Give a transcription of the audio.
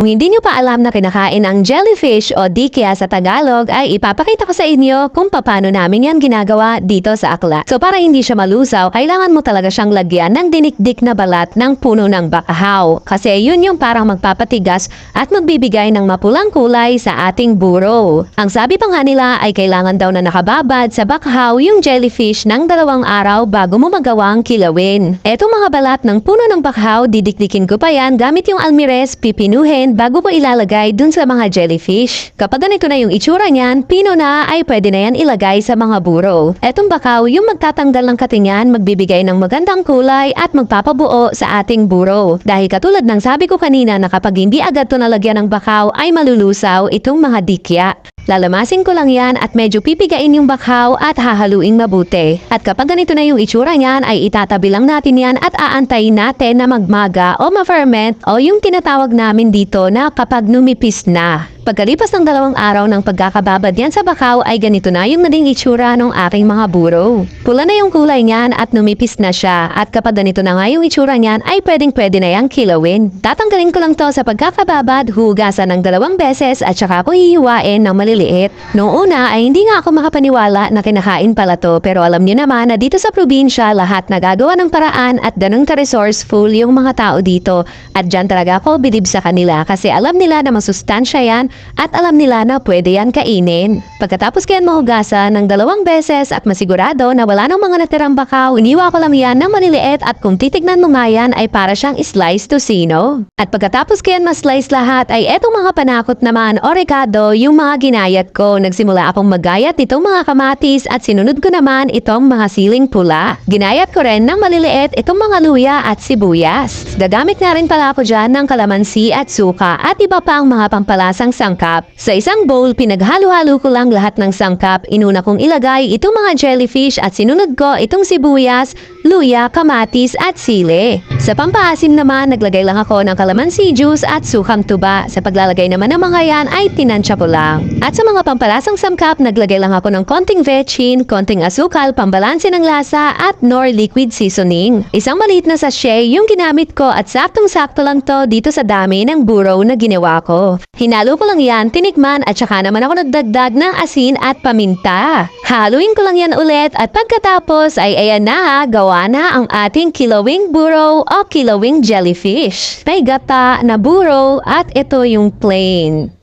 Kung hindi nyo pa alam na kinakain ang jellyfish o dikya sa Tagalog ay ipapakita ko sa inyo kung paano namin yan ginagawa dito sa akla. So para hindi siya malusaw, kailangan mo talaga siyang lagyan ng dinikdik na balat ng puno ng bakahaw. Kasi yun yung parang magpapatigas at magbibigay ng mapulang kulay sa ating buro. Ang sabi pa nga nila ay kailangan daw na nakababad sa bakahaw yung jellyfish ng dalawang araw bago mo magawang kilawin. Etong mga balat ng puno ng bakahaw, didikdikin ko pa yan gamit yung almires, pipinuhin bago ko ilalagay dun sa mga jellyfish. Kapag ganito na yung itsura niyan, pino na ay pwede na yan ilagay sa mga buro. Etong bakaw, yung magtatanggal ng katingan, magbibigay ng magandang kulay at magpapabuo sa ating buro. Dahil katulad ng sabi ko kanina na kapag hindi agad to nalagyan ng bakaw ay malulusaw itong mga dikya. Lalamasin ko lang yan at medyo pipigain yung bakhaw at hahaluing mabuti. At kapag ganito na yung itsura niyan ay itatabi lang natin yan at aantayin natin na magmaga o ma-ferment o yung tinatawag namin dito na kapag numipis na. Pagkalipas ng dalawang araw ng pagkakababad yan sa bakaw ay ganito na yung naging itsura ng aking mga buro. Pula na yung kulay niyan at numipis na siya at kapag ganito na nga yung itsura niyan ay pwedeng pwede na yung kilawin. Tatanggalin ko lang to sa pagkakababad, hugasan ng dalawang beses at saka ko hihiwain ng maliliit. Noong una ay hindi nga ako makapaniwala na kinakain pala to pero alam niyo naman na dito sa probinsya lahat nagagawa ng paraan at ganun ka-resourceful yung mga tao dito at dyan talaga ako bilib sa kanila kasi alam nila na masustansya yan at alam nila na pwede yan kainin. Pagkatapos kayan mahugasan ng dalawang beses at masigurado na wala nang mga natirang bakaw, iniwa ko lang yan ng maliliit at kung titignan mo nga yan ay para siyang slice tocino. At pagkatapos kayan ma-slice lahat ay etong mga panakot naman o rekado yung mga ginayat ko. Nagsimula akong magayat nitong mga kamatis at sinunod ko naman itong mga siling pula. Ginayat ko rin ng maliliit itong mga luya at sibuyas. Gagamit nga rin pala ako dyan ng kalamansi at suka at iba pa ang mga pampalasang sangkap. Sa isang bowl, pinaghalo-halo ko lang lahat ng sangkap. Inuna kong ilagay itong mga jellyfish at sinunod ko itong sibuyas, luya, kamatis at sili. Sa pampaasim naman, naglagay lang ako ng kalamansi juice at sukang tuba. Sa paglalagay naman ng mga yan ay tinansya ko lang. At sa mga pampalasang sangkap, naglagay lang ako ng konting vetchin, konting asukal, pambalanse ng lasa at nor liquid seasoning. Isang maliit na sachet yung ginamit ko at saktong-sakto lang to dito sa dami ng buro na ginawa ko. Hinalo ko lang yan, tinikman at saka naman ako nagdagdag ng asin at paminta. Haluin ko lang yan ulit at pagkatapos ay ayan na, gawa na ang ating kilawing buro o kilawing jellyfish. May gata na buro at ito yung plain.